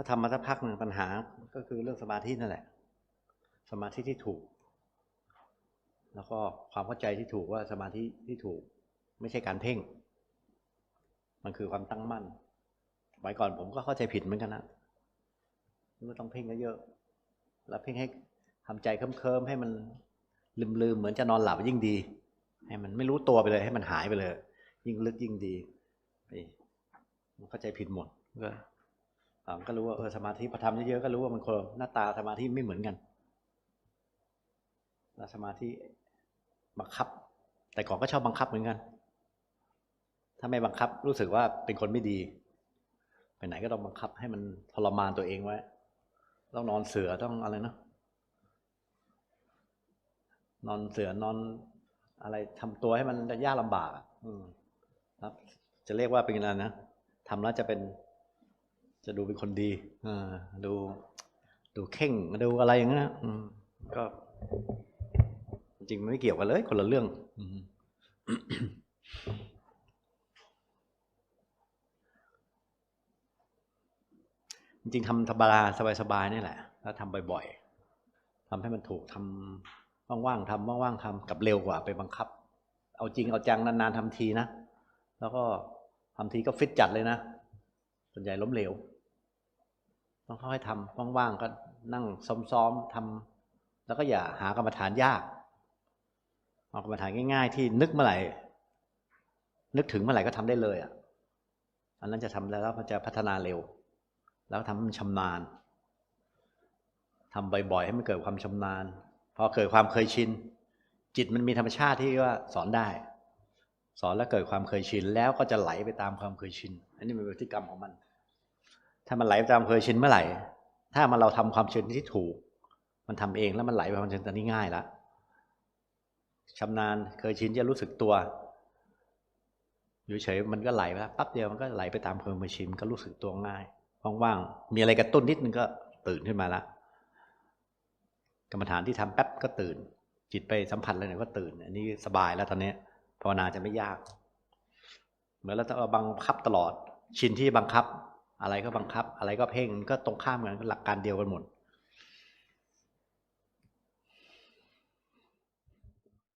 ถ้าทำมาสักพักหนึ่งปัญหาก็คือเรื่องสมาธินั่นแหละ สมาธิที่ถูก แล้วก็ความเข้าใจที่ถูกว่าสมาธิที่ถูก ไม่ใช่การเพ่ง มันคือความตั้งมั่นสมัยก่อนผมก็เข้าใจผิดเหมือนกันนะไม่ต้องเพ่งเยอะๆแล้วเพ่งให้ทำใจเคลิ้มๆให้มันลืมๆเหมือนจะนอนหลับยิ่งดี ให้มันไม่รู้ตัวไปเลย ให้มันหายไปเลย ยิ่งลึกยิ่งดีเข้าใจผิดหมดก็ ก็รู้ว่าเออสมาธิพอทำเยอะๆก็รู้ว่ามันคนหน้าตาสมาธิไม่เหมือนกันแล้วสมาธิบังคับ แต่ก่อนก็ชอบบังคับเหมือนกัน ถ้าไม่บังคับรู้สึกว่าเป็นคนไม่ดี ไปไหนก็ต้องบังคับให้มันทรมานตัวเองไว้ ต้องนอนเสือต้องอะไรเนาะนอนเสือนอนอะไรทำตัวให้มันยากลำบากอืมครับ จะเรียกว่าเป็นอะไรนะทำแล้วจะเป็น จะดูเป็นคนดีอ่าดูดูเข่งดูอะไรอย่างเงี้ยก็จริงไม่เกี่ยวกันเลย คนละเรื่องจริงทำธรรมดาสบายๆนี่แหละแล้วทำบ่อยๆทำให้มันถูกทำว่างๆทำว่างๆทำกับเร็วกว่าไปบังคับ เอาจริงเอาจังนานๆทำทีนะ แล้วก็ทำทีก็ฟิตจัดเลยนะ ส่วนใหญ่ล้มเหลว ต้องค่อยๆทำว่างๆก็นั่งซ้อมๆทำแล้วก็อย่าหากรรมฐานยากเอากรรมฐานง่าย ๆ ที่นึกเมื่อไหร่ นึกถึงเมื่อไหร่ก็ทำได้เลยอะอันนั้นจะทำแล้วมันจะพัฒนาเร็ว แล้วทำมันชำนาญทำบ่อยๆให้มันเกิดความชำนาญพอเกิดความเคยชิน จิตมันมีธรรมชาติที่ว่าสอนได้ สอนแล้วเกิดความเคยชิน แล้วก็จะไหลไปตามความเคยชิน อันนี้เป็นพฤติกรรมของมัน ถ้ามันไหลไปตามเคยชินเมื่อไหร่ ถ้ามันเราทำความชินที่ถูก มันทำเองแล้วมันไหลไปความชินตอนนี้ง่ายละชำนาญเคยชินจะรู้สึกตัวอยู่เฉยมันก็ไหลไปแล้วปั๊บเดียวมันก็ไหลไปตามความเคยชินก็รู้สึกตัวง่ายว่างๆมีอะไรกระตุ้นนิดนึงก็ตื่นขึ้นมาละกรรมฐานที่ทำแป๊บก็ตื่น จิตไปสัมผัสอะไรหน่อยก็ตื่น อันนี้สบายแล้วตอนนี้ ภาวนาจะไม่ยาก เหมือนเราบังคับตลอด ชินที่บังคับ อะไรก็บังคับ อะไรก็เพ่งก็ตรงข้ามกันหลักการเดียวกันหมด